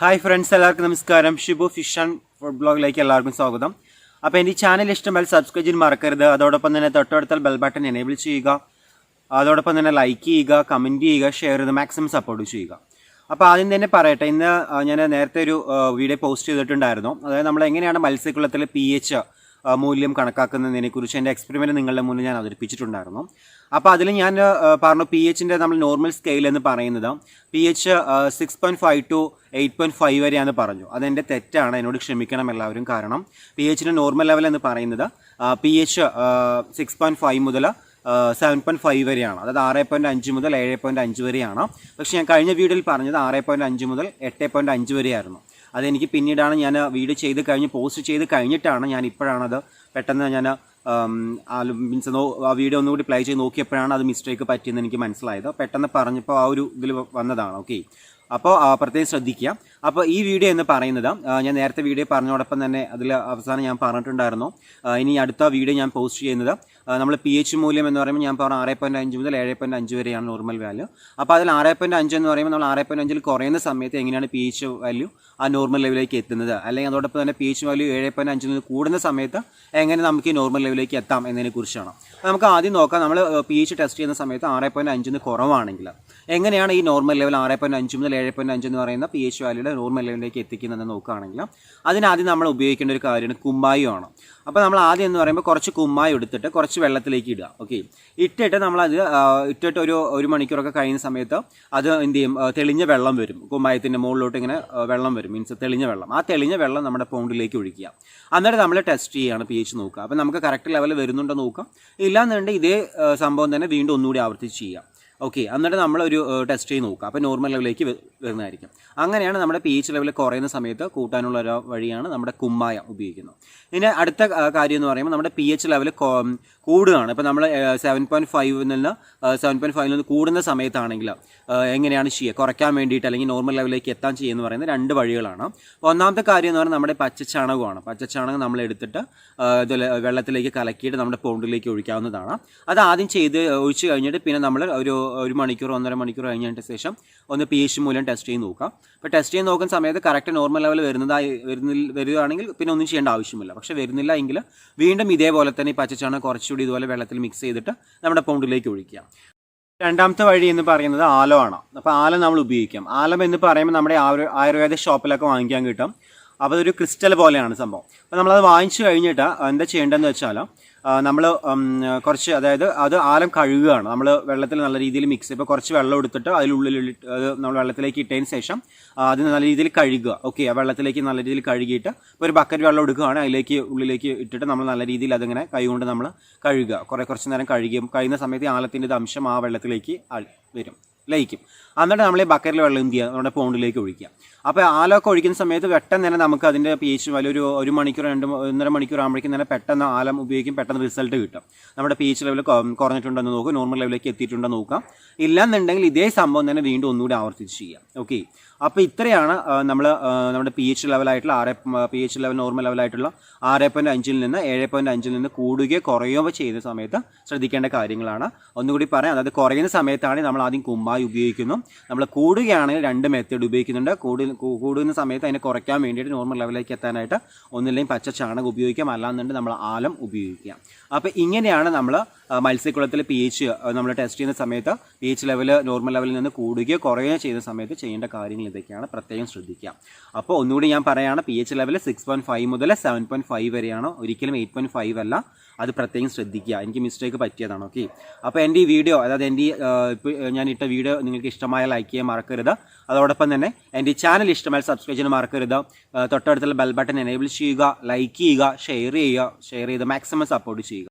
Hi friends എല്ലാവർക്കും നമസ്കാരം. Shibu fish and food ബ്ലോഗിലേക്ക് എല്ലാവർക്കും സ്വാഗതം. അപ്പോൾ എന്റെ ഈ ചാനൽ ഇഷ്ടമായി സബ്സ്ക്രൈബ് ചെയ്യാൻ മറക്കരുത്. അതോടൊപ്പം തന്നെ തൊട്ടടുത്ത ബെൽ ബട്ടൺ എനേബിൾ ചെയ്യുക. അതോടൊപ്പം തന്നെ ലൈക്ക് ചെയ്യുക കമന്റ് ചെയ്യുക ഷെയർ ചെയ്ത് മാക്സിമം സപ്പോർട്ട് ചെയ്യുക. അപ്പോൾ ആദ്യം തന്നെ പറയട്ടെ ഇന്ന് ഞാൻ നേരത്തെ ഒരു വീഡിയോ പോസ്റ്റ് ചെയ്തിട്ടുണ്ടായിരുന്നു. അതായത് നമ്മൾ എങ്ങനെയാണ് മത്സ്യക്കുളത്തിലെ പി എച്ച് മൂല്യം കണക്കാക്കുന്നതിനെക്കുറിച്ച് എന്റെ എക്സ്പെരിമെന്റ് നിങ്ങളുടെ മുന്നിൽ ഞാൻ അവതരിപ്പിച്ചിട്ടുണ്ടായിരുന്നു. അപ്പോൾ അതിൽ ഞാൻ പറഞ്ഞു പി എച്ചിന്റെ നമ്മൾ നോർമൽ സ്കെയിൽ എന്ന് പറയുന്നത് P H six point five to eight point five വരെയാണെന്ന് പറഞ്ഞു. അതെന്റെ തെറ്റാണ് എന്നോട് ക്ഷമിക്കണം എല്ലാവരും. കാരണം പി എച്ചിന്റെ നോർമൽ ലെവൽ എന്ന് പറയുന്നത് P H six point five മുതൽ സെവൻ പോയിന്റ് ഫൈവ് വരെയാണ്. അതായത് ആറ് പോയിന്റ് അഞ്ച് മുതൽ ഏഴ് പോയിന്റ് അഞ്ച് വരെയാണ്. പക്ഷേ ഞാൻ കഴിഞ്ഞ വീഡിയോയിൽ പറഞ്ഞത് ആറ് പോയിന്റ് അഞ്ച് മുതൽ എട്ട് പോയിന്റ് അഞ്ച് വരെയായിരുന്നു. അതെനിക്ക് പിന്നീടാണ് ഞാൻ വീഡിയോ ചെയ്ത് കഴിഞ്ഞ് പോസ്റ്റ് ചെയ്ത് കഴിഞ്ഞിട്ടാണ് ഞാൻ ഇപ്പോഴാണത് പെട്ടെന്ന് ഞാൻ മീൻസ് ആ വീഡിയോ ഒന്നുകൂടി പ്ലേ ചെയ്ത് നോക്കിയപ്പോഴാണ് അത് മിസ്റ്റേക്ക് പറ്റിയെന്ന് എനിക്ക് മനസ്സിലായത്. പെട്ടെന്ന് പറഞ്ഞപ്പോൾ ആ ഒരു ഇതിൽ വന്നതാണ്. ഓക്കെ അപ്പോൾ പ്രത്യേകം ശ്രദ്ധിക്കുക. അപ്പോൾ ഈ വീഡിയോ എന്ന് പറയുന്നത് ഞാൻ നേരത്തെ വീഡിയോ പറഞ്ഞോടൊപ്പം തന്നെ അതിൽ അവസാനം ഞാൻ പറഞ്ഞിട്ടുണ്ടായിരുന്നു. ഇനി അടുത്ത വീഡിയോ ഞാൻ പോസ്റ്റ് ചെയ്യുന്നത് നമ്മൾ പി എച്ച് മൂല്യം എന്ന് പറയുമ്പോൾ ഞാൻ പറഞ്ഞു ആറ് പോയിന്റ് അഞ്ച് മുതൽ ഏഴ് പോയിന്റ് അഞ്ച് വരെയാണ് നോർമൽ വാല്യൂ അപ്പോൾ അതിൽ ആറ് പോയിന്റ് അഞ്ച് എന്ന് പറയുമ്പോൾ നമ്മൾ ആറ് പോയിന്റ് അഞ്ചിൽ കുറയുന്ന സമയത്ത് എങ്ങനെയാണ് പി എച്ച് വാല്യൂ ആ നോർമൽ ലെവലിലേക്ക് എത്തുന്നത്? അല്ലെങ്കിൽ അതോടൊപ്പം തന്നെ പി എച്ച് വാല്യൂ ഏഴ് പോയിന്റ് അഞ്ചിൽ നിന്ന് കൂടുന്ന സമയത്ത് എങ്ങനെ നമുക്ക് ഈ നോർമൽ ലെവലിലേക്ക് എത്താം എന്നതിനെ കുറിച്ചാണ്. നമുക്ക് ആദ്യം നോക്കാം നമ്മൾ പി എച്ച് ടെസ്റ്റ് ചെയ്യുന്ന സമയത്ത് ആറ് പോയിന്റ് അഞ്ചിന് കുറവാണെങ്കിൽ എങ്ങനെയാണ് ഈ നോർമൽ ലെവൽ ആറ് പോയിന്റ് അഞ്ച് മുതൽ ഏഴ് പോയിന്റ് അഞ്ച് എന്ന് പറയുന്ന പി എച്ച് വാല്യൂടെ നോർമൽ ലെവലിലേക്ക് എത്തിക്കുന്നതെന്ന് നോക്കുകയാണെങ്കിൽ അതിനാദ്യം നമ്മൾ ഉപയോഗിക്കേണ്ട ഒരു കാര്യമാണ് കുമ്മായിയാണ് അപ്പോൾ നമ്മൾ ആദ്യം എന്ന് പറയുമ്പോൾ കുറച്ച് കുമ്മായി എടുത്തിട്ട് കുറച്ച് വെള്ളത്തിലേക്ക് ഇടുക. ഓക്കെ ഇട്ടിട്ട് നമ്മളത് ഇട്ടിട്ട് ഒരു ഒരു മണിക്കൂറൊക്കെ കഴിയുന്ന സമയത്ത് അത് എന്ത് ചെയ്യും? തെളിഞ്ഞ വെള്ളം വരും. കുമ്മായത്തിന്റെ മുകളിലോട്ട് ഇങ്ങനെ വെള്ളം വരും. മീൻസ് തെളിഞ്ഞ വെള്ളം. ആ തെളിഞ്ഞ വെള്ളം നമ്മുടെ പോണ്ടിലേക്ക് ഒഴിക്കുക. അന്നേരം നമ്മൾ ടെസ്റ്റ് ചെയ്യുകയാണ് പി എച്ച് നോക്കുക. അപ്പോൾ നമുക്ക് കറക്റ്റ് ലെവൽ വരുന്നുണ്ടോ നോക്കാം. ഇല്ലാന്നുണ്ടെങ്കിൽ ഇതേ സംഭവം തന്നെ വീണ്ടും ഒന്നുകൂടി ആവർത്തിച്ച് ചെയ്യാം. ഓക്കെ എന്നിട്ട് നമ്മളൊരു ടെസ്റ്റ് ചെയ്ത് നോക്കുക. അപ്പോൾ നോർമൽ ലെവലിലേക്ക് വരുന്നതായിരിക്കും. അങ്ങനെയാണ് നമ്മുടെ പി എച്ച് ലെവൽ കുറയുന്ന സമയത്ത് കൂട്ടാനുള്ള ഒരു വഴിയാണ് നമ്മുടെ കുമ്മായം ഉപയോഗിക്കുന്നത്. ഇനി അടുത്ത കാര്യം എന്ന് പറയുമ്പോൾ നമ്മുടെ പി എച്ച് ലെവൽ കൂടുകയാണ്. ഇപ്പോൾ നമ്മൾ സെവൻ പോയിന്റ് ഫൈവിൽ നിന്ന് സെവൻ പോയിന്റ് ഫൈവിൽ നിന്ന് കൂടുന്ന സമയത്താണെങ്കിൽ എങ്ങനെയാണ് ചെയ്യുക കുറയ്ക്കാൻ വേണ്ടിയിട്ട് അല്ലെങ്കിൽ നോർമൽ ലെവലിലേക്ക് എത്താൻ ചെയ്യുന്ന പറയുന്നത് രണ്ട് വഴികളാണ്. ഒന്നാമത്തെ കാര്യം എന്ന് പറഞ്ഞാൽ നമ്മുടെ പച്ചച്ചാണകമാണ് പച്ചച്ചാണകം നമ്മൾ എടുത്തിട്ട് വെള്ളത്തിലേക്ക് കലക്കിയിട്ട് നമ്മുടെ പോണ്ടിലേക്ക് ഒഴിക്കാവുന്നതാണ്. അത് ആദ്യം ചെയ്ത് ഒഴിച്ച് കഴിഞ്ഞിട്ട് പിന്നെ നമ്മൾ ഒരു ഒരു മണിക്കൂർ ഒന്നര മണിക്കൂർ കഴിഞ്ഞതിന് ശേഷം ഒന്ന് പി എച്ച് മൂലം ടെസ്റ്റ് ചെയ്ത് നോക്കാം. അപ്പോൾ ടെസ്റ്റ് ചെയ്ത് നോക്കുന്ന സമയത്ത് കറക്റ്റ് നോർമൽ ലെവൽ വരുന്നതായി വരുന്നിൽ വരികയാണെങ്കിൽ പിന്നെ ഒന്നും ചെയ്യേണ്ട ആവശ്യമില്ല. പക്ഷേ വരുന്നില്ല എങ്കിൽ വീണ്ടും ഇതേപോലെ തന്നെ ഈ പച്ചച്ചാണ കുറച്ചുകൂടി ഇതുപോലെ വെള്ളത്തിൽ മിക്സ് ചെയ്തിട്ട് നമ്മുടെ പൗണ്ടിലേക്ക് ഒഴിക്കുക. രണ്ടാമത്തെ വഴി എന്ന് പറയുന്നത് ആലമാണ് അപ്പോൾ ആലം നമ്മൾ ഉപയോഗിക്കാം. ആലം എന്ന് പറയുമ്പോൾ നമ്മുടെ ആയുർവേദ ഷോപ്പിലൊക്കെ വാങ്ങിക്കാൻ കിട്ടും. അപ്പോൾ അതൊരു ക്രിസ്റ്റൽ പോലെയാണ് സംഭവം. അപ്പോൾ നമ്മളത് വാങ്ങിച്ചു കഴിഞ്ഞിട്ട് എന്താ ചെയ്യേണ്ടതെന്ന് വെച്ചാൽ നമ്മൾ കുറച്ച് അതായത് അത് ആലം കഴുകുകയാണ്. നമ്മൾ വെള്ളത്തിൽ നല്ല രീതിയിൽ മിക്സ് ഇപ്പോൾ കുറച്ച് വെള്ളം എടുത്തിട്ട് അതിലുള്ളിൽ അത് നമ്മൾ വെള്ളത്തിലേക്ക് ഇട്ടതിന് ശേഷം അത് നല്ല രീതിയിൽ കഴുകുക. ഓക്കെ ആ വെള്ളത്തിലേക്ക് നല്ല രീതിയിൽ കഴുകിയിട്ട് ഇപ്പോൾ ഒരു ബക്കറ്റ് വെള്ളം എടുക്കുകയാണ്. അതിലേക്ക് ഉള്ളിലേക്ക് ഇട്ടിട്ട് നമ്മൾ നല്ല രീതിയിൽ അതിങ്ങനെ കൈകൊണ്ട് നമ്മൾ കഴുകുക. കുറേ കുറച്ച് നേരം കഴുകിയും കഴിയുന്ന സമയത്ത് ആലത്തിന്റെ അംശം ആ വെള്ളത്തിലേക്ക് വരും. ലയിക്കും. എന്നിട്ട് നമ്മൾ ഈ ബക്കറ്റിൽ വെള്ളം എന്ത് ചെയ്യുക നമ്മുടെ പോണ്ടിലേക്ക് ഒഴിക്കുക. അപ്പോൾ ആലമൊക്കെ ഒഴിക്കുന്ന സമയത്ത് പെട്ടെന്ന് തന്നെ നമുക്ക് അതിന്റെ പി എച്ച് വാല്യൂ ഒരു ഒരു മണിക്കൂർ രണ്ട് ഒന്നര മണിക്കൂർ ആകുമ്പോഴേക്കും തന്നെ പെട്ടെന്ന് ആലം ഉപയോഗിക്കും പെട്ടെന്ന് റിസൾട്ട് കിട്ടും. നമ്മുടെ പി എച്ച് ലെവൽ കുറഞ്ഞിട്ടുണ്ടെന്ന് നോക്കും നോർമൽ ലെവലിലേക്ക് എത്തിയിട്ടുണ്ടെന്ന് നോക്കാം ഇല്ലെന്നുണ്ടെങ്കിൽ ഇതേ സംഭവം തന്നെ വീണ്ടും ഒന്നുകൂടി ആവർത്തിച്ച് ചെയ്യാം ഓക്കെ അപ്പോൾ ഇത്രയാണ് നമ്മൾ നമ്മുടെ പി എച്ച് ലെവലായിട്ടുള്ള ആറ് പി എച്ച് ലെവൽ നോർമൽ ലെവലായിട്ടുള്ള ആറ് പോയിന്റ് അഞ്ചിൽ നിന്ന് ഏഴ് പോയിന്റ് അഞ്ചിൽ നിന്ന് കൂടുകയോ കുറയുകയോ ചെയ്യുന്ന സമയത്ത് ശ്രദ്ധിക്കേണ്ട കാര്യങ്ങളാണ്. ഒന്നുകൂടി പറയാം അതായത് കുറയുന്ന സമയത്താണ് നമ്മൾ ആദ്യം കുമ്മായി ഉപയോഗിക്കുന്നു. നമ്മൾ കൂടുകയാണെങ്കിൽ രണ്ട് മെത്തേഡ് ഉപയോഗിക്കുന്നുണ്ട്. കൂടു കൂടുന്ന സമയത്ത് അതിനെ കുറയ്ക്കാൻ വേണ്ടിയിട്ട് നോർമൽ ലെവലിലേക്ക് എത്താനായിട്ട് ഒന്നില്ലെങ്കിൽ പച്ച ചാണകം ഉപയോഗിക്കാം. അല്ലാന്നുണ്ട് നമ്മൾ ആലം ഉപയോഗിക്കാം. അപ്പോൾ ഇങ്ങനെയാണ് നമ്മൾ മത്സ്യക്കുളത്തിൽ പി എച്ച് നമ്മൾ ടെസ്റ്റ് ചെയ്യുന്ന സമയത്ത് പി എച്ച് ലെവൽ നോർമൽ ലെവലിൽ നിന്ന് കൂടുകയോ കുറയുകയോ ചെയ്യുന്ന സമയത്ത് ചെയ്യേണ്ട കാര്യങ്ങൾ ഇതൊക്കെയാണ് പ്രത്യേകം ശ്രദ്ധിക്കുക. അപ്പോൾ ഒന്നുകൂടി ഞാൻ പറയുകയാണ് P H level six point five മുതൽ സെവൻ പോയിന്റ് ഫൈവ് വരെയാണ്. ഒരിക്കലും എയ്റ്റ് പോയിന്റ് ഫൈവ് അല്ല. അത് പ്രത്യേകം ശ്രദ്ധിക്കുക. എനിക്ക് മിസ്റ്റേക്ക് പറ്റിയതാണ്. ഓക്കെ അപ്പോൾ എന്റെ ഈ വീഡിയോ അതായത് എന്റെ ഞാൻ ഇട്ട വീഡിയോ നിങ്ങൾക്ക് ഇഷ്ടമായ ലൈക്ക് ചെയ്യാൻ മറക്കരുത്. അതോടൊപ്പം തന്നെ എന്റെ ചാനൽ ഇഷ്ടമായ സബ്സ്ക്രൈബ് ചെയ്യാൻ മറക്കരുത്. തൊട്ടടുത്തുള്ള ബെൽ ബട്ടൺ എനേബിൾ ചെയ്യുക ലൈക്ക് ചെയ്യുക ഷെയർ ചെയ്യുക ഷെയർ ചെയ്ത് മാക്സിമം സപ്പോർട്ട് ചെയ്യുക.